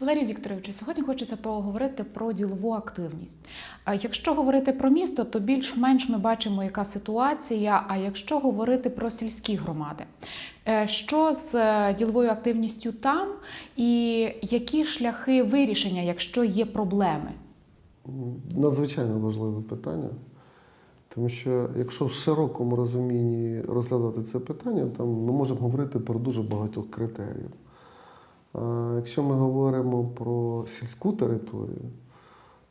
Валерій Вікторовичу, сьогодні хочеться поговорити про ділову активність. Якщо говорити про місто, то більш-менш ми бачимо, яка ситуація. А якщо говорити про сільські громади, Е, що з е, діловою активністю там, і які шляхи вирішення, якщо є проблеми? Надзвичайно важливе питання, тому що якщо в широкому розумінні розглядати це питання, там ми можемо говорити про дуже багатьох критеріїв. Якщо ми говоримо про сільську територію,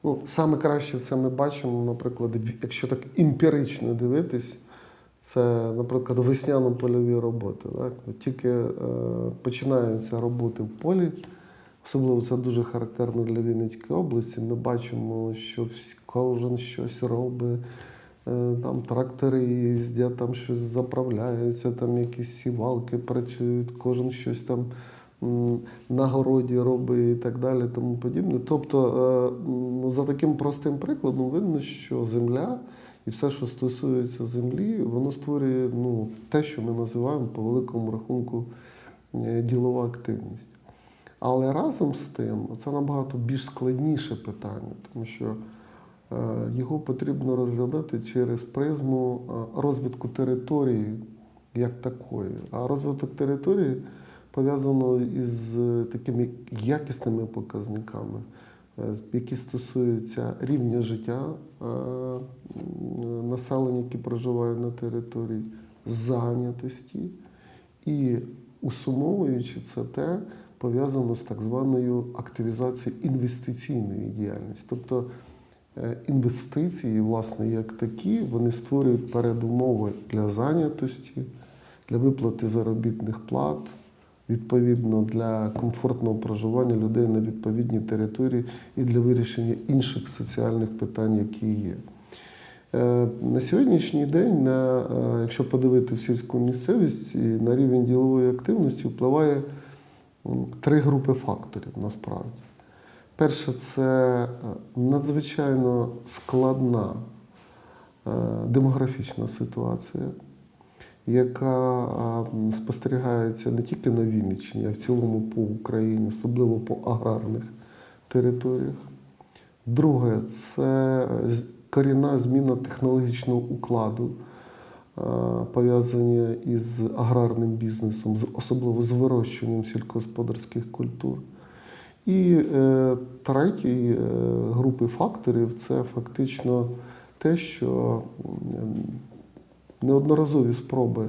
ну, саме краще це ми бачимо, наприклад, якщо так емпірично дивитись, це, наприклад, весняно-польові роботи. Так? Тільки е, починаються роботи в полі, Особливо це дуже характерно для Вінницької області. Ми бачимо, що кожен щось робить, е, там трактори їздять, там щось заправляється, там якісь сівалки працюють, кожен щось там на городі робить і так далі, тому подібне. Тобто, е, за таким простим прикладом, видно, що земля і все, що стосується землі, воно створює ну, те, що ми називаємо по великому рахунку е, ділова активність. Але разом з тим це набагато більш складніше питання, тому що е, його потрібно розглядати через призму розвитку території як такої. А розвиток території пов'язано із е, такими якісними показниками, е, які стосуються рівня життя е, населення, які проживає на території, зайнятості і усумовуючи це те, пов'язано з так званою активізацією інвестиційної діяльності. Тобто інвестиції, власне, як такі, вони створюють передумови для зайнятості, для виплати заробітних плат, відповідно для комфортного проживання людей на відповідній території і для вирішення інших соціальних питань, які є. Е, На сьогоднішній день, на, е, якщо подивитися сільську місцевість, і на рівень ділової активності впливає три групи факторів насправді. Перше, це е, надзвичайно складна демографічна ситуація, яка спостерігається не тільки на Вінниччині, а в цілому по Україні, особливо по аграрних територіях. Друге, це корінна зміна технологічного укладу, пов'язані із аграрним бізнесом, особливо з вирощуванням сільськогосподарських культур. І е, третій е, групи факторів це фактично те, що неодноразові спроби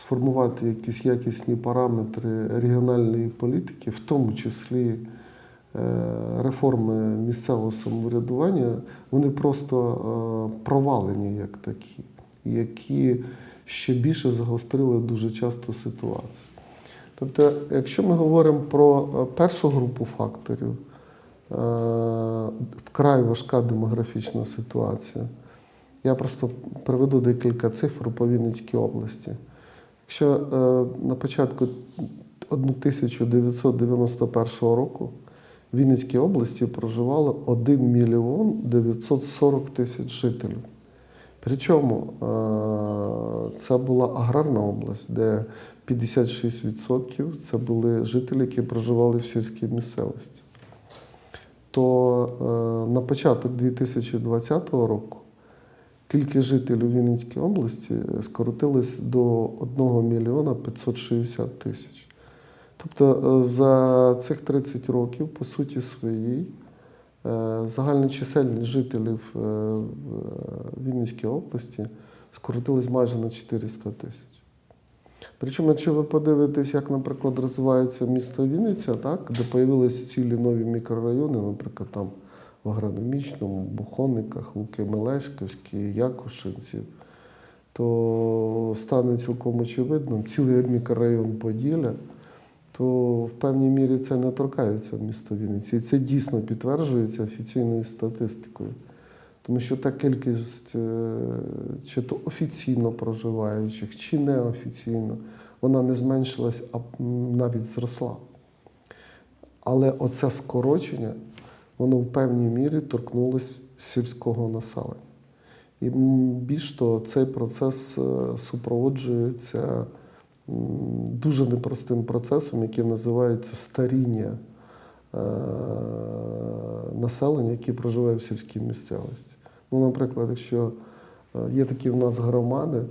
сформувати якісь якісні параметри регіональної політики, в тому числі е, реформи місцевого самоврядування, вони просто е, провалені як такі, які ще більше загострили дуже часто ситуацію. Тобто, якщо ми говоримо про е, першу групу факторів, вкрай важка демографічна ситуація. Я просто приведу декілька цифр по Вінницькій області. Якщо е, на початку 1991 року в Вінницькій області проживало 1 мільйон 940 тисяч жителів. Причому е, це була аграрна область, де 56% це були жителі, які проживали в сільській місцевості. То е, на початок 2020 року кількість жителів Вінницької області скоротилась до 1 мільйона 560 тисяч. Тобто е, за цих 30 років, по суті своїй, е, загальна чисельність жителів е, в Вінницькій області скоротилась майже на 400 тисяч. Причому, якщо ви подивитесь, як, наприклад, розвивається місто Вінниця, так, де з'явилися цілі нові мікрорайони, наприклад, там в Агрономічному, Бухонниках, Луки Мелешківській, Якушинців, то стане цілком очевидним, цілий мікрорайон Поділля, то в певній мірі це не торкається міста Вінниці. І це дійсно підтверджується офіційною статистикою. Тому що та кількість е, чи то офіційно проживаючих, чи неофіційно, вона не зменшилась, а навіть зросла. Але оце скорочення, воно в певній мірі торкнулося сільського населення. І більш того, цей процес е, супроводжується дуже непростим процесом, який називається старіння е, населення, яке проживає в сільській місцевості. Ну, наприклад, якщо е, є такі в нас громади,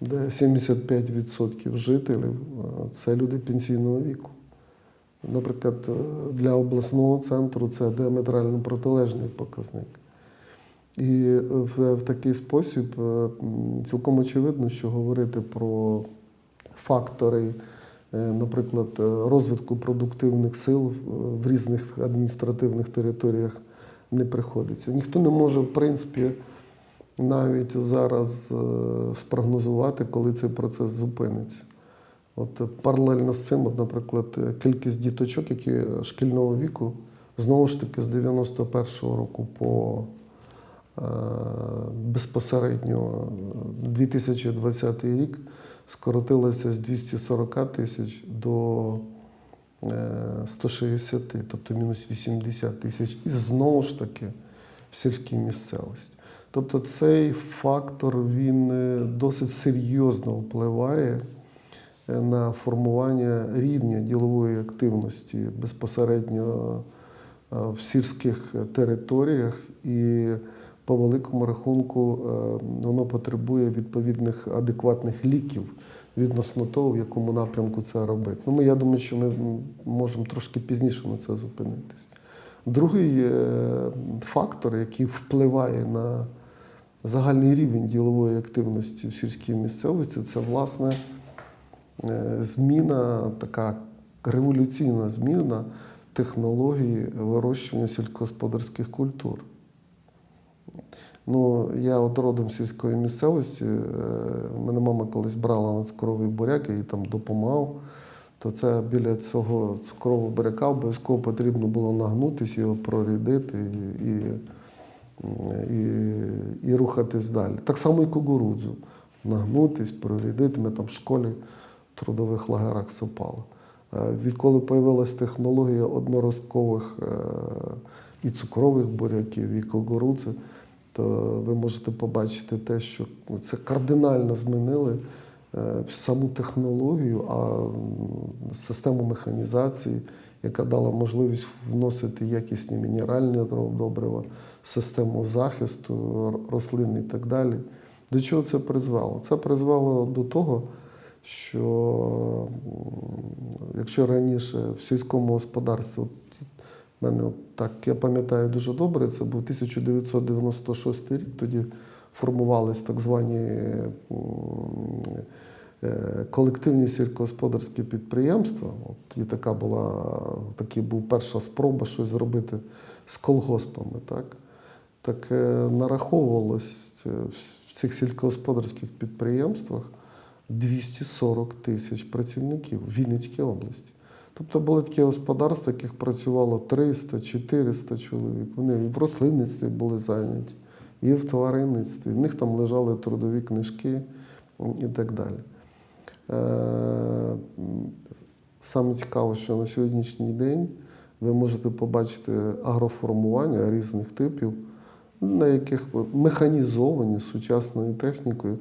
де 75% жителів це люди пенсійного віку. Наприклад, е, для обласного центру це діаметрально протилежний показник. І е, в, такий спосіб е, цілком очевидно, що говорити про фактори, наприклад, розвитку продуктивних сил в- різних адміністративних територіях не приходиться. Ніхто не може, в принципі, навіть зараз спрогнозувати, коли цей процес зупиниться. От е, паралельно з цим, от, наприклад, е, кількість діточок, які е, шкільного віку, знову ж таки, з 91-го року по е, безпосередньо е, 2020 рік скоротилося з 240 тисяч до е, 160, тобто мінус 80 тисяч. І знову ж таки в сільській місцевості. Тобто цей фактор він е, досить серйозно впливає е, на формування рівня ділової активності безпосередньо е, в сільських територіях, і по великому рахунку е, воно потребує відповідних адекватних ліків відносно того, в якому напрямку це робити. Ну, ми, я думаю, що ми можемо трошки пізніше на це зупинитись. Другий е, фактор, який впливає на загальний рівень ділової активності в сільській місцевості, це власне зміна, така революційна зміна технології вирощування сільськогосподарських культур. Ну, я от родом сільської місцевості. е, Мене мама колись брала на цукровий буряк, я їй там допомагав. То це біля цього цукрового буряка обов'язково потрібно було нагнутися, його прорідити і, і, і, і рухатись далі. Так само і кукурудзу. Нагнутись, прорідити. Ми там в школі трудових лагерах сипали. Е, Відколи з'явилася технологія одноросткових е, і цукрових буряків, і кукурудзи, то ви можете побачити те, що це кардинально змінили е, саму технологію, а систему механізації, яка дала можливість вносити якісні мінеральні добрива, систему захисту рослин і так далі. До чого це призвело? Це призвело до того, що якщо раніше в сільському господарстві, в мене от так я пам'ятаю дуже добре, це був 1996 рік, тоді формувались так звані е, колективні сільськогосподарські підприємства. От, і така була, такий був перша спроба щось зробити з колгоспами. Так, так е, нараховувалось е, в цих сільськогосподарських підприємствах 240 тисяч працівників в Вінницькій області. Тобто були такі господарства, яких працювало 300-400 чоловік. Вони і в рослинництві були зайняті, і в тваринництві. В них там лежали трудові книжки і так далі. Е, Саме цікаво, що на сьогоднішній день ви можете побачити агроформування різних типів, на яких механізовані сучасною технікою,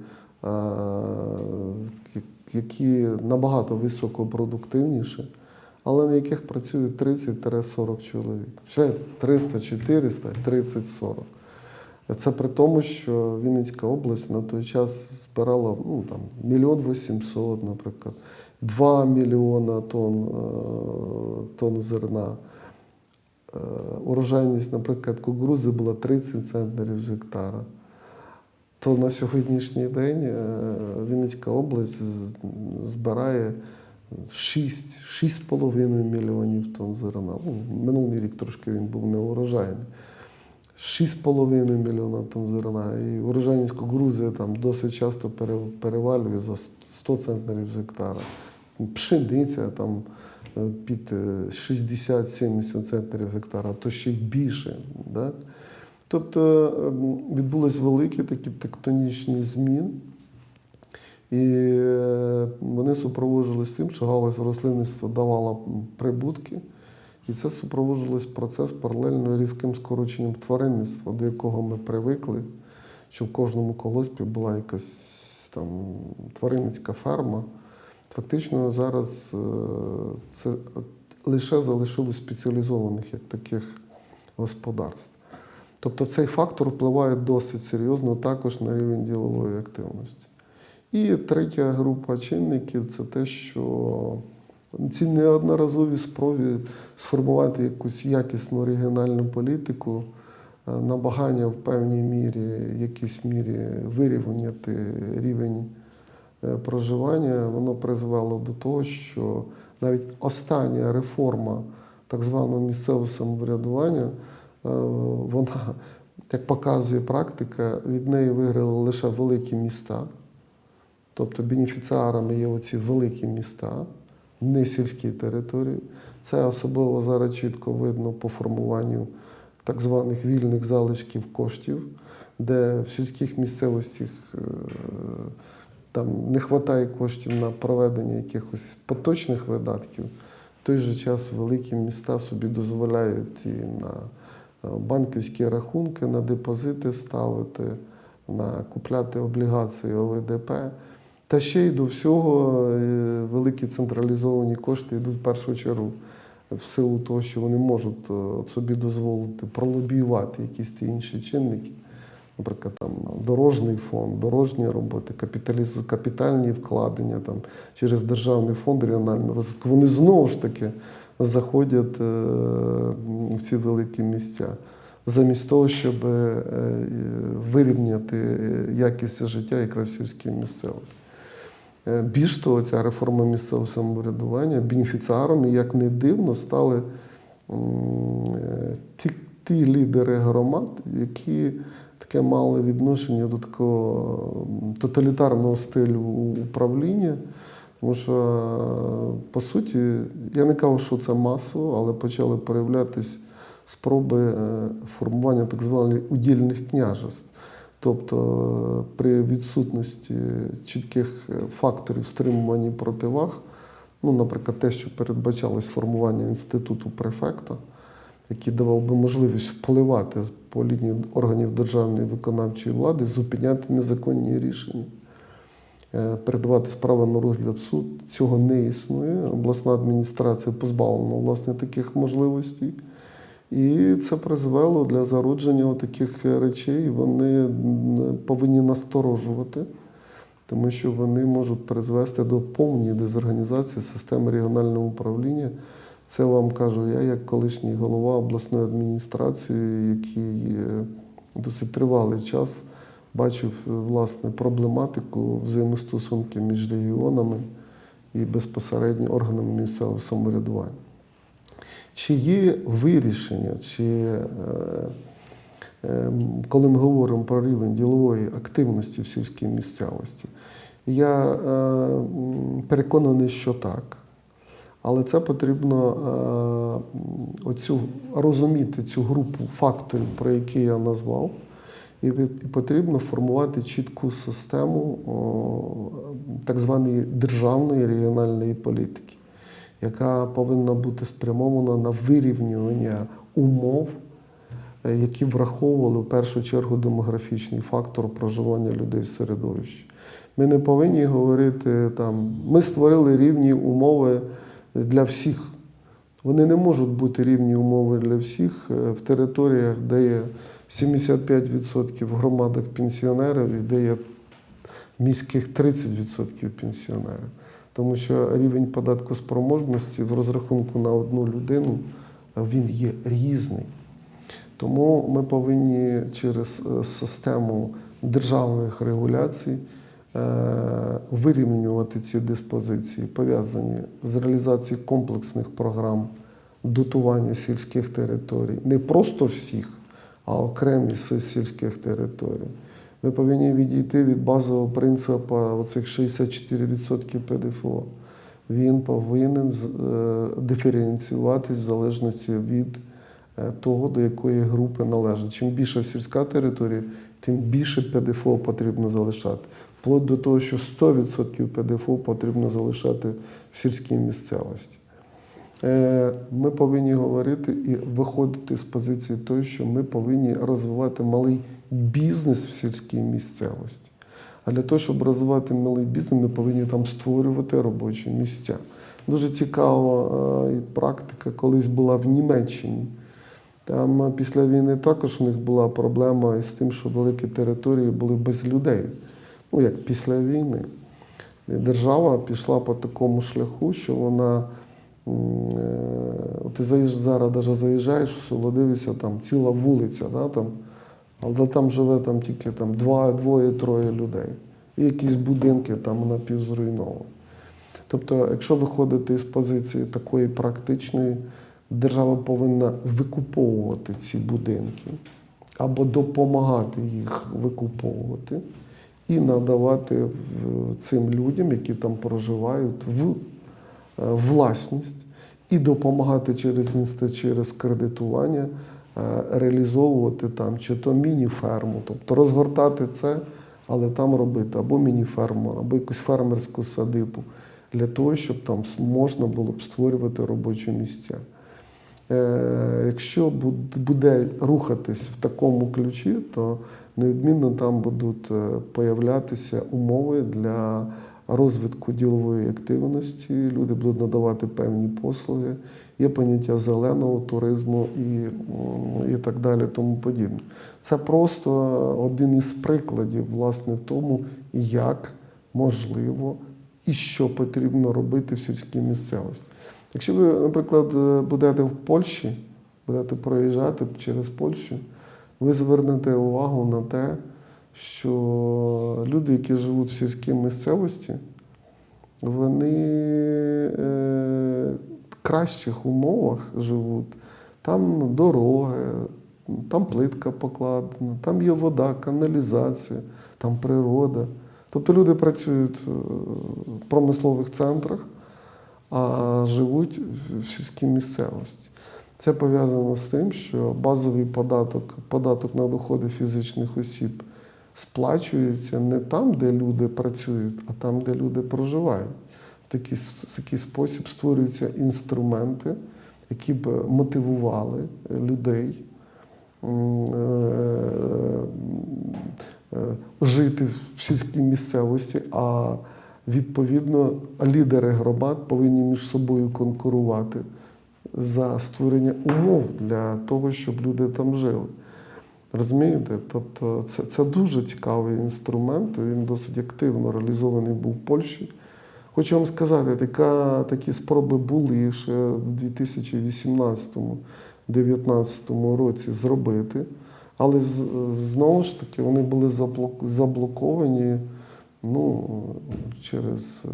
які набагато високопродуктивніші, але на яких працює 30-40 чоловік. Ще 300, 400, 30, 40. Це при тому, що Вінницька область на той час збирала ну, там, мільйон вісімсот, наприклад, 2 мільйона тонн, е, тонн зерна. Е, Урожайність, наприклад, кукурудзи була 30 центнерів з гектара. То на сьогоднішній день е, Вінницька область збирає 6, 6,5 мільйонів тонн зерна. Ну, минулий рік трошки він був неурожайний. 6,5 мільйона тонн зерна. І урожайність кукурудзи там досить часто перевалює за 100 центнерів з гектара. Пшениця там е, під е, 60-70 центнерів з гектара, а то ще й більше. Да? Тобто ем, відбулись великі такі тектонічні зміни. І е, вони супроводжувалися тим, що галузь рослинництва давала прибутки, і це супроводжувалось процес паралельно різким скороченням тваринництва, до якого ми привикли, що в кожному колоспі була якась там тваринницька ферма. Фактично зараз е, це лише залишилось спеціалізованих як таких господарств. Тобто цей фактор впливає досить серйозно також на рівень ділової активності. І третя група чинників це те, що ці неодноразові спроби сформувати якусь якісну регіональну політику, е, намагання в певній мірі, якійсь мірі вирівняти рівень е, проживання, воно призвело до того, що навіть остання реформа так званого місцевого самоврядування, вона, як показує практика, від неї виграли лише великі міста. Тобто бенефіціарами є оці великі міста, не сільські території. Це особливо зараз чітко видно по формуванню так званих вільних залишків коштів, де в сільських місцевостях е, там не вистачає коштів на проведення якихось поточних видатків. В той же час великі міста собі дозволяють і на е, банківські рахунки, на депозити ставити, на купляти облігації ОВДП. Та ще й до всього е, великі централізовані кошти йдуть в першу чергу в силу того, що вони можуть е, собі дозволити пролобіювати якісь ті інші чинники, наприклад, там дорожній фонд, дорожні роботи, капітальні вкладення там, через Державний фонд регіонального розвитку. Вони знову ж таки заходять е, в ці великі місця. Замість того, щоб е, вирівняти е, якість життя якраз в сільській місцевості. Більш того, ця реформа місцевого самоврядування бенефіціарами, як не дивно, стали ті, ті лідери громад, які таке мали відношення до такого тоталітарного стилю управління. Тому що, по суті, я не кажу, що це масово, але почали проявлятись спроби е, формування так званих удільних княжеств. Тобто е, при відсутності чітких е, факторів стримування противаг, ну, наприклад, те, що передбачалось формування інституту префекта, який давав би можливість впливати по лінії органів державної виконавчої влади, зупиняти незаконні рішення, передавати справи на розгляд суд. Цього не існує. Обласна адміністрація позбавлена власне таких можливостей. І це призвело для зародження таких речей. Вони повинні насторожувати, тому що вони можуть призвести до повної дезорганізації системи регіонального управління. Це вам кажу я, як колишній голова обласної адміністрації, який е, досить тривалий час бачив е, власне проблематику взаємостосунки між регіонами і безпосередньо органами місцевого самоврядування. Чи є вирішення, чи е, е, коли ми говоримо про рівень ділової активності в сільській місцевості, я переконаний, що так. Але це потрібно оцю, розуміти цю групу факторів, про які я назвав, і, потрібно формувати чітку систему так званої державної регіональної політики яка повинна бути спрямована на вирівнювання умов, е, які враховували в першу чергу демографічний фактор проживання людей в середовищі. Ми не повинні говорити там, ми створили рівні умови для всіх. Вони не можуть бути рівні умови для всіх е, в територіях, де є 75% в громадах пенсіонерів і де є міських 30% пенсіонерів. Тому що рівень податкоспроможності в розрахунку на одну людину е, він є різний. Тому ми повинні через е, систему державних регуляцій е, вирівнювати ці диспозиції, пов'язані з реалізацією комплексних програм дотування сільських територій, не просто всіх, а окремі сільських територій. Ми повинні відійти від базового принципу оцих 64% ПДФО. Він повинен е, диференціюватись в залежності від е, того, до якої групи належить. Чим більша сільська територія, тим більше ПДФО потрібно залишати. Вплоть до того, що 100% ПДФО потрібно залишати в сільській місцевості. Е, Ми повинні говорити і виходити з позиції того, що ми повинні розвивати малий бізнес в сільській місцевості. А для того, щоб розвивати малий бізнес, ми повинні там створювати робочі місця. Дуже цікава е, практика колись була в Німеччині. Там е, після війни також в них була проблема із тим, що великі території були без людей. Ну, як після війни. Держава пішла по такому шляху, що вона. Е, Ти зараз даже заїжджаєш в село, дивишся, там ціла вулиця, да, там, але там живе там тільки там, два, двоє-троє людей. І якісь будинки там напівзруйновані. Тобто, якщо виходити з позиції такої практичної, держава повинна викуповувати ці будинки або допомагати їх викуповувати і надавати цим людям, які там проживають, в власність і допомагати через через кредитування е, реалізовувати там чи то міні-ферму, тобто розгортати це, але там робити або міні-ферму, або якусь фермерську садибу для того, щоб там можна було б створювати робочі місця. Е, Якщо буде рухатись в такому ключі, то неодмінно там будуть е, появлятися умови для розвитку ділової активності. Люди будуть надавати певні послуги, є поняття зеленого туризму і, і так далі, тому подібне. Це просто один із прикладів, власне, тому, як можливо і що потрібно робити в сільській місцевості. Якщо ви, наприклад, е, будете в Польщі, будете проїжджати через Польщу, ви звернете увагу на те, що люди, які живуть в сільській місцевості, вони е, в кращих умовах живуть. Там дороги, там плитка покладена, там є вода, каналізація, там природа. Тобто люди працюють е, в промислових центрах, а живуть в сільській місцевості. Це пов'язано з тим, що базовий податок, податок на доходи фізичних осіб сплачується не там, де люди працюють, а там, де люди проживають. В такий, с- такий спосіб створюються інструменти, які б мотивували людей м, е, е, жити в сільській місцевості, а відповідно лідери громад повинні між собою конкурувати за створення умов для того, щоб люди там жили. Розумієте? Тобто це, це дуже цікавий інструмент, він досить активно реалізований був в Польщі. Хочу вам сказати, така, такі спроби були ще в 2018-2019 році зробити, але знову ж таки вони були заблоковані ну, через е,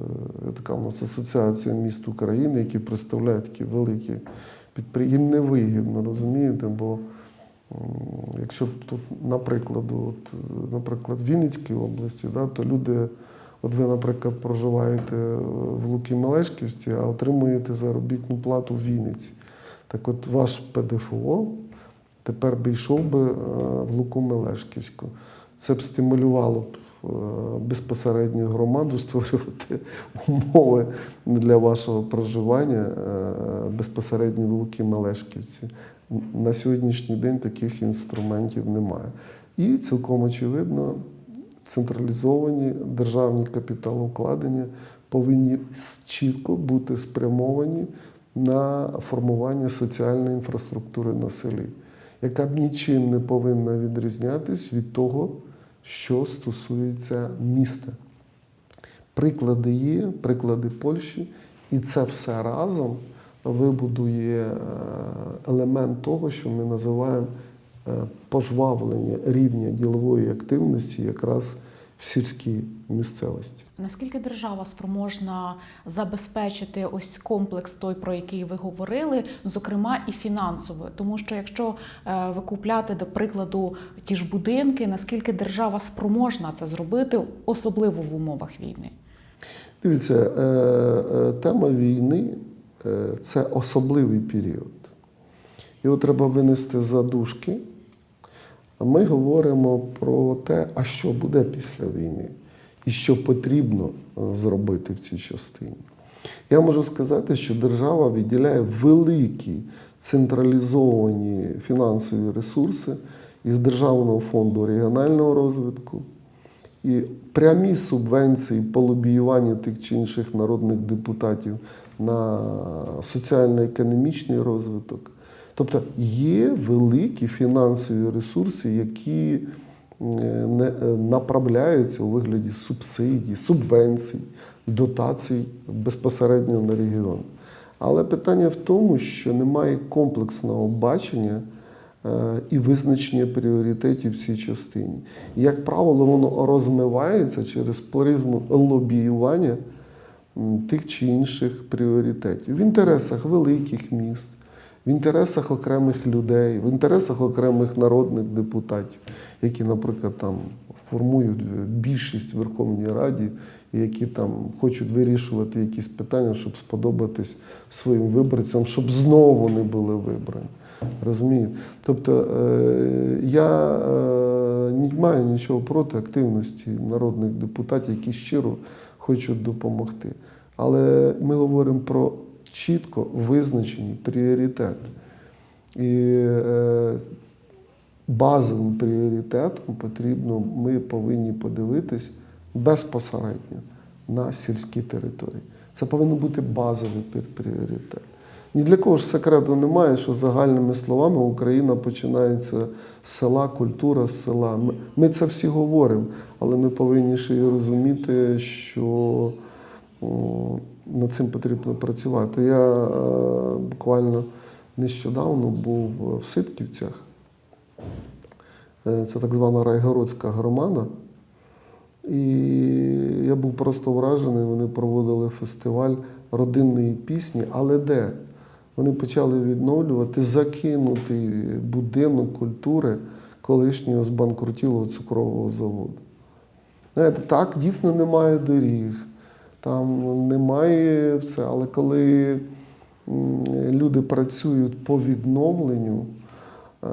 така у нас асоціація міст України, які представляють такі великі підприємства. Їм невигідно, розумієте, бо якщо б тут, наприклад, от, е, наприклад, в Вінницькій області, да, то люди, от ви, наприклад, проживаєте в Луки Мелешківці, а отримуєте заробітну плату в Вінниці. Так от ваш ПДФО тепер би йшов би е, в Луку Мелешківську. Це б стимулювало б е, безпосередньо громаду створювати умови для вашого проживання е, безпосередньо в Мелешківці. На сьогоднішній день таких інструментів немає. І цілком очевидно, централізовані державні капіталовкладення повинні чітко бути спрямовані на формування соціальної інфраструктури на селі, яка б нічим не повинна відрізнятись від того, що стосується міста. Приклади є, приклади Польщі, і це все разом вибудує е, елемент того, що ми називаємо е, пожвавлення рівня ділової активності якраз в сільській місцевості. Наскільки держава спроможна забезпечити ось комплекс той, про який ви говорили, зокрема і фінансово? Тому що якщо е, викупляти, до прикладу, ті ж будинки, наскільки держава спроможна це зробити, особливо в умовах війни? Дивіться, е, е, тема війни це особливий період. Його треба винести за дужки. Ми говоримо про те, а що буде після війни, і що потрібно е, зробити в цій частині. Я можу сказати, що держава виділяє великі централізовані фінансові ресурси із Державного фонду регіонального розвитку, І прямі субвенції по лобіюванню тих чи інших народних депутатів на соціально-економічний розвиток. Тобто є великі фінансові ресурси, які е, е, направляються у вигляді субсидій, субвенцій, дотацій безпосередньо на регіон. Але питання в тому, що немає комплексного бачення е, і визначення пріоритетів в цій частині. Як правило, воно розмивається через призму лобіювання тих чи інших пріоритетів в інтересах великих міст, в інтересах окремих людей, в інтересах окремих народних депутатів, які, наприклад, там формують е, більшість в Верховній Раді, і які там хочуть вирішувати якісь питання, щоб сподобатись своїм виборцям, щоб знову вони були вибрані. Розумієте? Тобто е, я не маю нічого проти активності народних депутатів, які щиро хочуть допомогти. Але ми говоримо про чітко визначені пріоритети. І е, базовим пріоритетом потрібно, ми повинні подивитись безпосередньо на сільські території. Це повинен бути базовий пріоритет. Ні для кого ж секрету немає, що загальними словами Україна починається з села, культура з села. Ми, це всі говоримо, але ми повинні ще й розуміти, що над цим потрібно працювати. Я е, буквально нещодавно був в Ситківцях. Е, Це так звана Райгородська громада. І я був просто вражений. Вони проводили фестиваль родинної пісні, але де? Вони почали відновлювати закинутий будинок культури колишнього збанкрутілого цукрового заводу. Знаєте, так, дійсно немає доріг, там немає все, але коли люди працюють по відновленню е,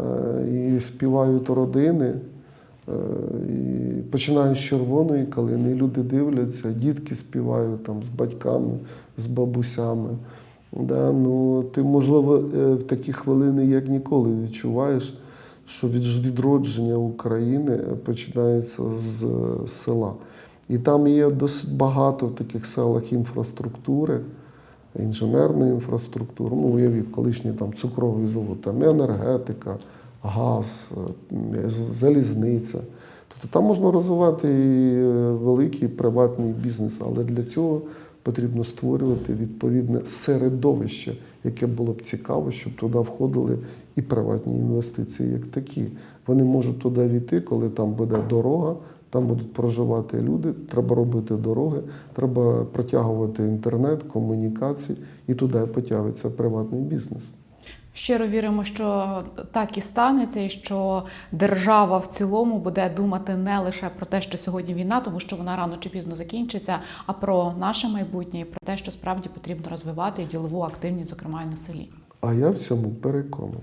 і співають родини, е, і починають з червоної калини, люди дивляться, дітки співають там з батьками, з бабусями. Да, ну, ти, можливо, е, в такі хвилини, як ніколи, відчуваєш, що відродження України починається з села. І там є досить багато в таких селах інфраструктури, інженерної інфраструктури. Ну, уявіть, колишній там цукровий завод, там енергетика, газ, е, залізниця. Тобто там можна розвивати і е, великий приватний бізнес, але для цього потрібно створювати відповідне середовище, яке було б цікаво, щоб туди входили і приватні інвестиції як такі. Вони можуть туди війти, коли там буде дорога, там будуть проживати люди, треба робити дороги, треба протягувати інтернет, комунікації, і туди потягується приватний бізнес. Щиро віримо, що так і станеться, і що держава в цілому буде думати не лише про те, що сьогодні війна, тому що вона рано чи пізно закінчиться, а про наше майбутнє і про те, що справді потрібно розвивати і ділову активність, зокрема і на селі. А я в цьому переконаний.